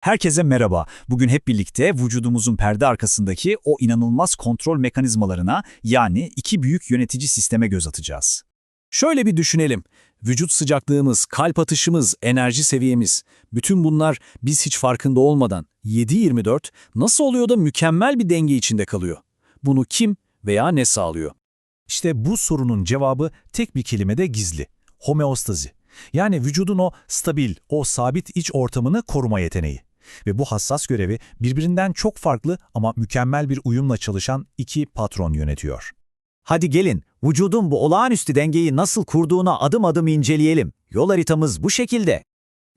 Herkese merhaba. Bugün hep birlikte vücudumuzun perde arkasındaki o inanılmaz kontrol mekanizmalarına yani iki büyük yönetici sisteme göz atacağız. Şöyle bir düşünelim. Vücut sıcaklığımız, kalp atışımız, enerji seviyemiz, bütün bunlar biz hiç farkında olmadan 7-24 nasıl oluyor da mükemmel bir denge içinde kalıyor? Bunu kim veya ne sağlıyor? İşte bu sorunun cevabı tek bir kelimede gizli. Homeostazi. Yani vücudun o stabil, o sabit iç ortamını koruma yeteneği. Ve bu hassas görevi birbirinden çok farklı ama mükemmel bir uyumla çalışan iki patron yönetiyor. Hadi gelin, vücudun bu olağanüstü dengeyi nasıl kurduğuna adım adım inceleyelim. Yol haritamız bu şekilde.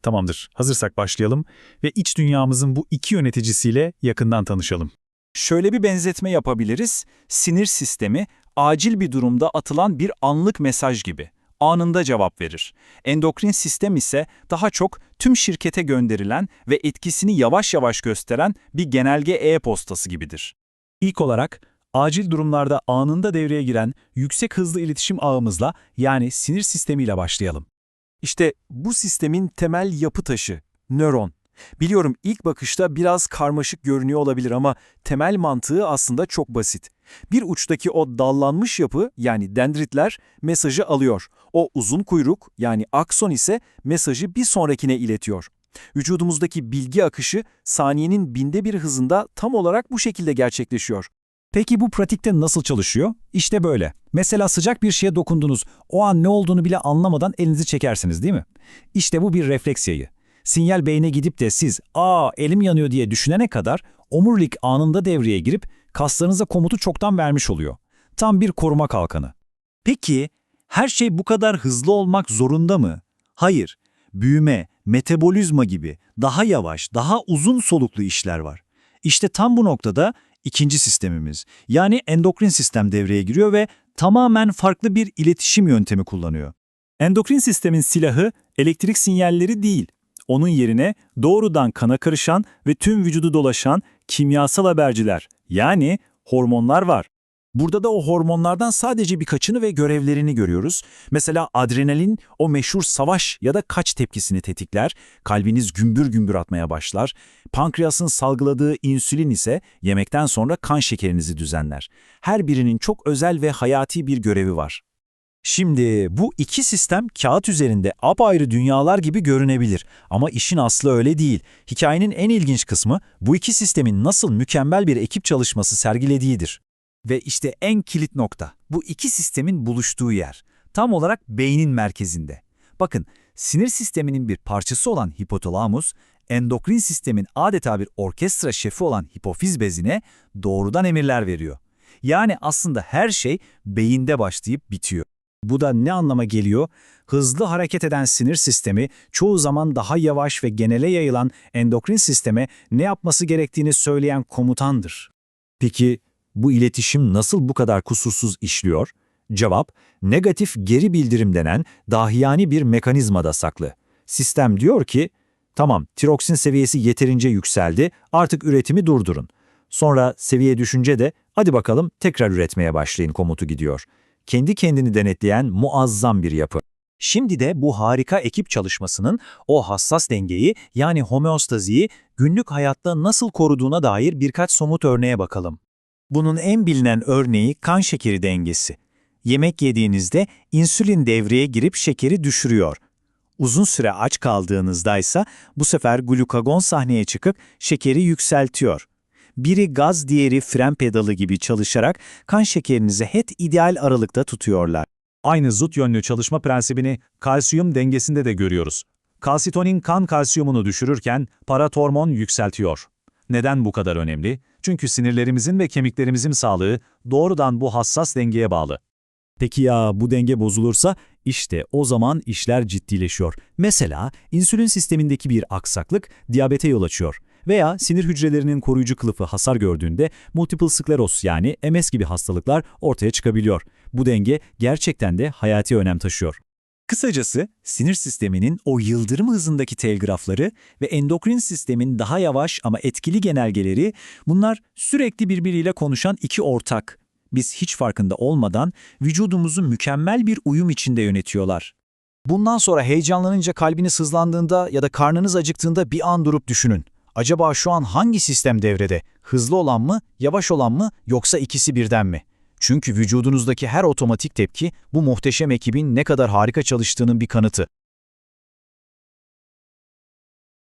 Tamamdır, hazırsak başlayalım ve iç dünyamızın bu iki yöneticisiyle yakından tanışalım. Şöyle bir benzetme yapabiliriz. Sinir sistemi acil bir durumda atılan bir anlık mesaj gibi. Anında cevap verir. Endokrin sistem ise daha çok tüm şirkete gönderilen ve etkisini yavaş yavaş gösteren bir genelge e-postası gibidir. İlk olarak acil durumlarda anında devreye giren yüksek hızlı iletişim ağımızla yani sinir sistemiyle başlayalım. İşte bu sistemin temel yapı taşı, nöron. Biliyorum ilk bakışta biraz karmaşık görünüyor olabilir ama temel mantığı aslında çok basit. Bir uçtaki o dallanmış yapı yani dendritler mesajı alıyor. O uzun kuyruk yani akson ise mesajı bir sonrakine iletiyor. Vücudumuzdaki bilgi akışı saniyenin binde bir hızında tam olarak bu şekilde gerçekleşiyor. Peki bu pratikte nasıl çalışıyor? İşte böyle. Mesela sıcak bir şeye dokundunuz, o an ne olduğunu bile anlamadan elinizi çekersiniz değil mi? İşte bu bir refleks yayı. Sinyal beyne gidip de siz ''aa elim yanıyor'' diye düşünene kadar omurilik anında devreye girip kaslarınıza komutu çoktan vermiş oluyor. Tam bir koruma kalkanı. Peki, her şey bu kadar hızlı olmak zorunda mı? Hayır. Büyüme, metabolizma gibi daha yavaş, daha uzun soluklu işler var. İşte tam bu noktada ikinci sistemimiz, yani endokrin sistem devreye giriyor ve tamamen farklı bir iletişim yöntemi kullanıyor. Endokrin sistemin silahı elektrik sinyalleri değil. Onun yerine doğrudan kana karışan ve tüm vücudu dolaşan kimyasal haberciler yani hormonlar var. Burada da o hormonlardan sadece birkaçını ve görevlerini görüyoruz. Mesela adrenalin o meşhur savaş ya da kaç tepkisini tetikler, kalbiniz gümbür gümbür atmaya başlar. Pankreasın salgıladığı insülin ise yemekten sonra kan şekerinizi düzenler. Her birinin çok özel ve hayati bir görevi var. Şimdi bu iki sistem kağıt üzerinde apayrı dünyalar gibi görünebilir ama işin aslı öyle değil. Hikayenin en ilginç kısmı bu iki sistemin nasıl mükemmel bir ekip çalışması sergilediğidir. Ve işte en kilit nokta bu iki sistemin buluştuğu yer. Tam olarak beynin merkezinde. Bakın sinir sisteminin bir parçası olan hipotalamus, endokrin sistemin adeta bir orkestra şefi olan hipofiz bezine doğrudan emirler veriyor. Yani aslında her şey beyinde başlayıp bitiyor. Bu da ne anlama geliyor? Hızlı hareket eden sinir sistemi çoğu zaman daha yavaş ve genele yayılan endokrin sisteme ne yapması gerektiğini söyleyen komutandır. Peki bu iletişim nasıl bu kadar kusursuz işliyor? Cevap, negatif geri bildirim denen dahiyani bir mekanizmada saklı. Sistem diyor ki, tamam tiroksin seviyesi yeterince yükseldi, artık üretimi durdurun. Sonra seviye düşünce de hadi bakalım tekrar üretmeye başlayın komutu gidiyor kendi kendini denetleyen muazzam bir yapı. Şimdi de bu harika ekip çalışmasının o hassas dengeyi yani homeostaziyi günlük hayatta nasıl koruduğuna dair birkaç somut örneğe bakalım. Bunun en bilinen örneği kan şekeri dengesi. Yemek yediğinizde insülin devreye girip şekeri düşürüyor. Uzun süre aç kaldığınızda ise bu sefer glukagon sahneye çıkıp şekeri yükseltiyor biri gaz diğeri fren pedalı gibi çalışarak kan şekerinizi hep ideal aralıkta tutuyorlar. Aynı zıt yönlü çalışma prensibini kalsiyum dengesinde de görüyoruz. Kalsitonin kan kalsiyumunu düşürürken paratormon yükseltiyor. Neden bu kadar önemli? Çünkü sinirlerimizin ve kemiklerimizin sağlığı doğrudan bu hassas dengeye bağlı. Peki ya bu denge bozulursa işte o zaman işler ciddileşiyor. Mesela insülin sistemindeki bir aksaklık diyabete yol açıyor. Veya sinir hücrelerinin koruyucu kılıfı hasar gördüğünde multiple skleroz yani MS gibi hastalıklar ortaya çıkabiliyor. Bu denge gerçekten de hayati önem taşıyor. Kısacası sinir sisteminin o yıldırım hızındaki telgrafları ve endokrin sistemin daha yavaş ama etkili genelgeleri bunlar sürekli birbiriyle konuşan iki ortak. Biz hiç farkında olmadan vücudumuzu mükemmel bir uyum içinde yönetiyorlar. Bundan sonra heyecanlanınca kalbiniz hızlandığında ya da karnınız acıktığında bir an durup düşünün. Acaba şu an hangi sistem devrede? Hızlı olan mı, yavaş olan mı yoksa ikisi birden mi? Çünkü vücudunuzdaki her otomatik tepki bu muhteşem ekibin ne kadar harika çalıştığının bir kanıtı.